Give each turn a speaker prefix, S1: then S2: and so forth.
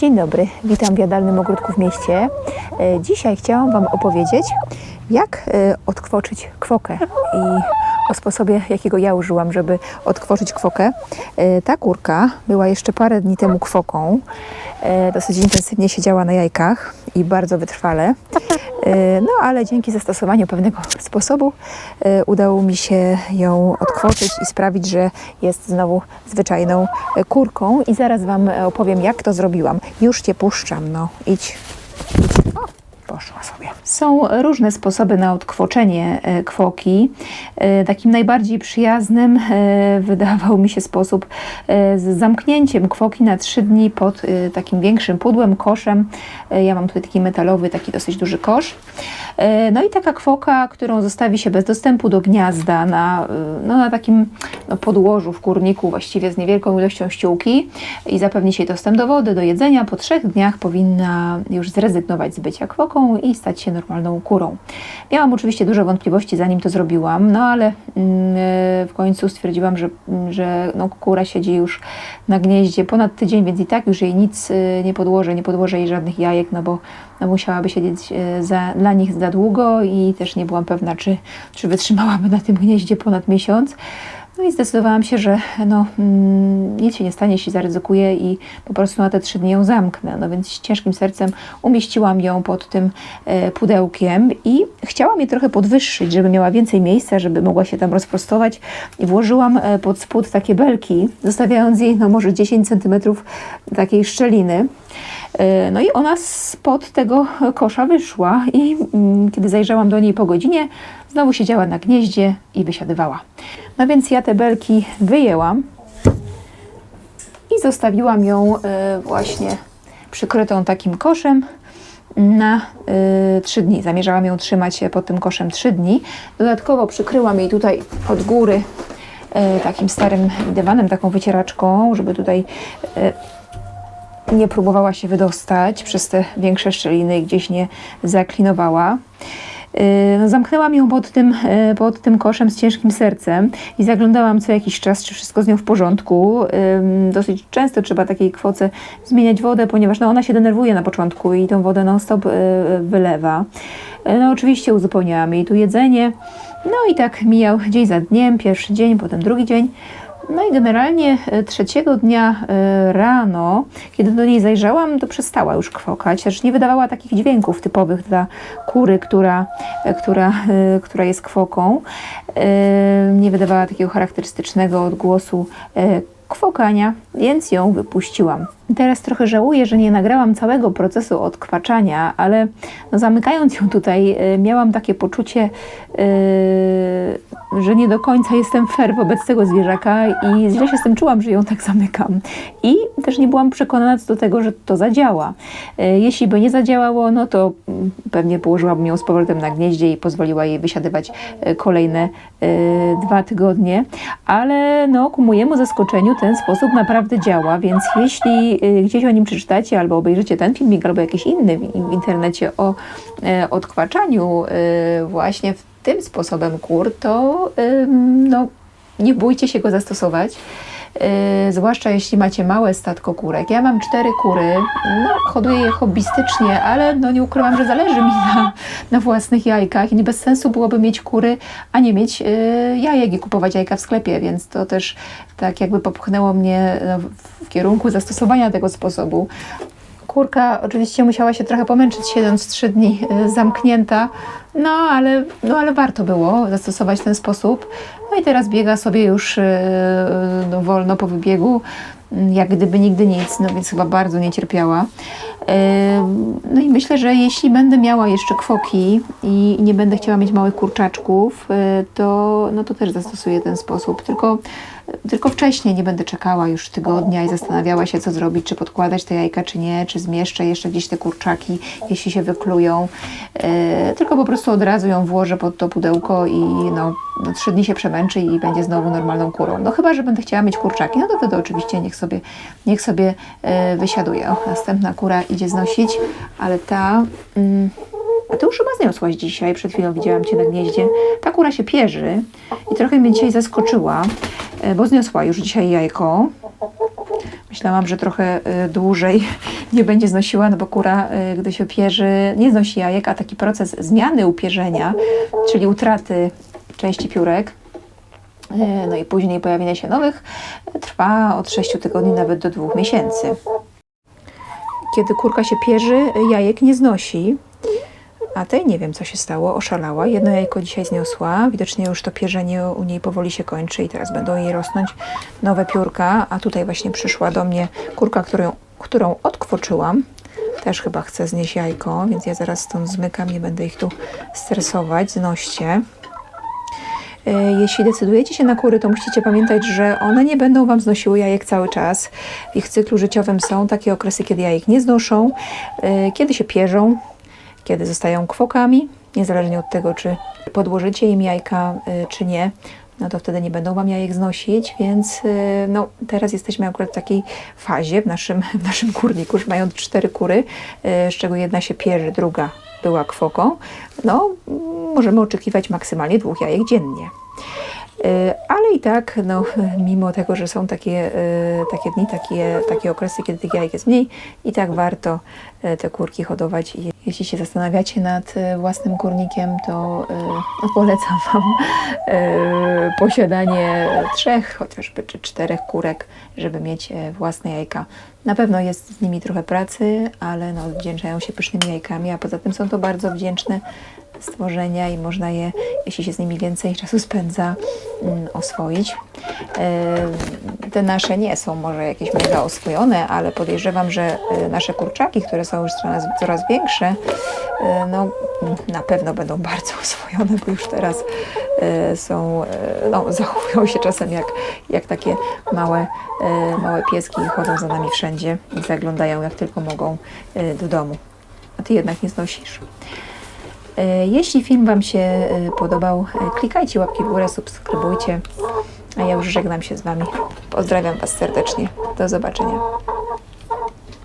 S1: Dzień dobry, witam w jadalnym ogródku w mieście. E, Dzisiaj chciałam Wam opowiedzieć, jak e, odkwoczyć kwokę i o sposobie, jakiego ja użyłam, żeby odkwoczyć kwokę. E, Ta kurka była jeszcze parę dni temu kwoką. Dosyć intensywnie siedziała na jajkach i bardzo wytrwale. E, No ale dzięki zastosowaniu pewnego sposobu e, udało mi się ją odkwoczyć i sprawić, że jest znowu zwyczajną e, kurką. I zaraz Wam e, opowiem, jak to zrobiłam. Już Cię puszczam, no idź. idź. O, poszła sobie. Są różne sposoby na odkwoczenie e, kwoki. E, Takim najbardziej przyjaznym e, wydawał mi się sposób z zamknięciem kwoki na trzy dni pod takim większym pudłem, koszem. Ja mam tutaj taki metalowy, taki dosyć duży kosz. No i taka kwoka, którą zostawi się bez dostępu do gniazda na, no, na takim no, podłożu w kurniku, właściwie z niewielką ilością ściółki i zapewni się dostęp do wody, do jedzenia, po trzech dniach powinna już zrezygnować z bycia kwoką i stać się normalną kurą. Miałam oczywiście duże wątpliwości zanim to zrobiłam, no ale mm, e, w końcu stwierdziłam, że, mm, że no, kura siedzi już na gnieździe ponad tydzień, więc i tak już jej nic e, nie podłożę, nie podłożę jej żadnych jajek, no bo no, musiałaby siedzieć e, za, dla nich za długo i też nie byłam pewna, czy, czy wytrzymałaby na tym gnieździe ponad miesiąc. No i zdecydowałam się, że no, mm, nic się nie stanie, jeśli zaryzykuję i po prostu na te trzy dni ją zamknę. No więc z ciężkim sercem umieściłam ją pod tym e, pudełkiem i chciałam je trochę podwyższyć, żeby miała więcej miejsca, żeby mogła się tam rozprostować i włożyłam e, pod spód takie belki, zostawiając jej no może 10 cm takiej szczeliny. E, No i ona spod tego kosza wyszła i mm, kiedy zajrzałam do niej po godzinie, znowu siedziała na gnieździe i wysiadywała. No więc ja te belki wyjęłam i zostawiłam ją e, właśnie przykrytą takim koszem na y, 3 dni. Zamierzałam ją trzymać pod tym koszem 3 dni. Dodatkowo przykryłam jej tutaj od góry takim starym dywanem, taką wycieraczką, żeby tutaj nie próbowała się wydostać przez te większe szczeliny i gdzieś nie zaklinowała. Yy, No, zamknęłam ją pod tym, yy, pod tym koszem z ciężkim sercem i zaglądałam co jakiś czas, czy wszystko z nią w porządku. Ym, Dosyć często trzeba takiej kwoce zmieniać wodę, ponieważ no, ona się denerwuje na początku i tą wodę non-stop wylewa. No oczywiście uzupełniałam jej tu jedzenie. No i tak mijał dzień za dniem, pierwszy dzień, potem drugi dzień. No i generalnie e, trzeciego dnia e, rano, kiedy do niej zajrzałam, to przestała już kwokać, też nie wydawała takich dźwięków typowych dla kury, która, e, która, która jest kwoką. Nie wydawała takiego charakterystycznego odgłosu kwokania, więc ją wypuściłam. Teraz trochę żałuję, że nie nagrałam całego procesu odkwaczania, ale no, zamykając ją tutaj, e, miałam takie poczucie, e, że nie do końca jestem fair wobec tego zwierzaka i źle się z tym czułam, że ją tak zamykam. I też nie byłam przekonana co do tego, że to zadziała. E, Jeśli by nie zadziałało, no to mm, pewnie położyłabym ją z powrotem na gnieździe i pozwoliła jej wysiadywać e, kolejne e, dwa tygodnie, ale no, ku mojemu zaskoczeniu ten sposób naprawdę działa, więc jeśli gdzieś o nim przeczytacie albo obejrzycie ten filmik albo jakiś inny w, internecie o odkwaczaniu właśnie w tym sposobem kur, to no, nie bójcie się go zastosować. Yy, zwłaszcza jeśli macie małe statko kurek. Ja mam cztery kury, no, hoduję je hobbystycznie, ale no, nie ukrywam, że zależy mi na, na własnych jajkach i nie bez sensu byłoby mieć kury, a nie mieć yy, jajek i kupować jajka w sklepie, więc to też tak jakby popchnęło mnie no, w kierunku zastosowania tego sposobu. Kurka oczywiście musiała się trochę pomęczyć, siedząc trzy dni y, zamknięta, no ale, no ale warto było zastosować ten sposób. No i teraz biega sobie już y, no, wolno po wybiegu, mm, jak gdyby nigdy nic, no więc chyba bardzo nie cierpiała. Ym, No i myślę, że jeśli będę miała jeszcze kwoki i nie będę chciała mieć małych kurczaczków, to, no to też zastosuję ten sposób. Tylko, tylko wcześniej nie będę czekała już tygodnia i zastanawiała się, co zrobić, czy podkładać te jajka, czy nie, czy zmieszczę jeszcze gdzieś te kurczaki, jeśli się wyklują. Y, Tylko po prostu od razu ją włożę pod to pudełko i no, no trzy dni się przemęczy i będzie znowu normalną kurą. No chyba, że będę chciała mieć kurczaki, no to wtedy oczywiście niech sobie, niech sobie y, wysiaduje. O, następna kura idzie znosić, ale ta... Mm, a ty już chyba zniosłaś dzisiaj, przed chwilą widziałam Cię na gnieździe. Ta kura się pierzy i trochę mnie dzisiaj zaskoczyła, e, bo zniosła już dzisiaj jajko. Myślałam, że trochę y, dłużej nie będzie znosiła, no bo kura, y, gdy się pierzy, nie znosi jajek, a taki proces zmiany upierzenia, czyli utraty części piórek, no i później pojawienia się nowych, trwa od 6 tygodni nawet do 2 miesięcy. Kiedy kurka się pierzy, jajek nie znosi. A tej nie wiem, co się stało, oszalała. Jedno jajko dzisiaj zniosła. Widocznie już to pierzenie u niej powoli się kończy i teraz będą jej rosnąć nowe piórka. A tutaj właśnie przyszła do mnie kurka, którą, którą odkwoczyłam. Też chyba chce znieść jajko, więc ja zaraz stąd zmykam, nie będę ich tu stresować. Znoście. E, Jeśli decydujecie się na kury, to musicie pamiętać, że one nie będą Wam znosiły jajek cały czas. W ich cyklu życiowym są takie okresy, kiedy jajek nie znoszą, e, kiedy się pierzą, kiedy zostają kwokami, niezależnie od tego, czy podłożycie im jajka, y, czy nie, no to wtedy nie będą Wam jajek znosić, więc y, no, teraz jesteśmy akurat w takiej fazie w naszym, w naszym kurniku, już mając cztery kury, y, z czego jedna się pierzy, druga była kwoką, no możemy oczekiwać maksymalnie dwóch jajek dziennie. Y, Ale i tak, no, mimo tego, że są takie, y, takie dni, takie, takie okresy, kiedy tych jajek jest mniej, i tak warto y, te kurki hodować. Jeśli się zastanawiacie nad własnym kurnikiem, to polecam Wam posiadanie trzech, chociażby czy czterech kurek, żeby mieć własne jajka. Na pewno jest z nimi trochę pracy, ale no, odwdzięczają się pysznymi jajkami, a poza tym są to bardzo wdzięczne stworzenia i można je, jeśli się z nimi więcej czasu spędza, mm, oswoić. E, Te nasze nie są może jakieś mega oswojone, ale podejrzewam, że e, nasze kurczaki, które są już coraz, coraz większe, e, no na pewno będą bardzo oswojone, bo już teraz są, no, zachowują się czasem jak, jak takie małe, małe pieski i chodzą za nami wszędzie i zaglądają jak tylko mogą do domu. A ty jednak nie znosisz. E, Jeśli film Wam się e, podobał, e, klikajcie łapki w górę, subskrybujcie. A ja już żegnam się z Wami. Pozdrawiam Was serdecznie. Do zobaczenia.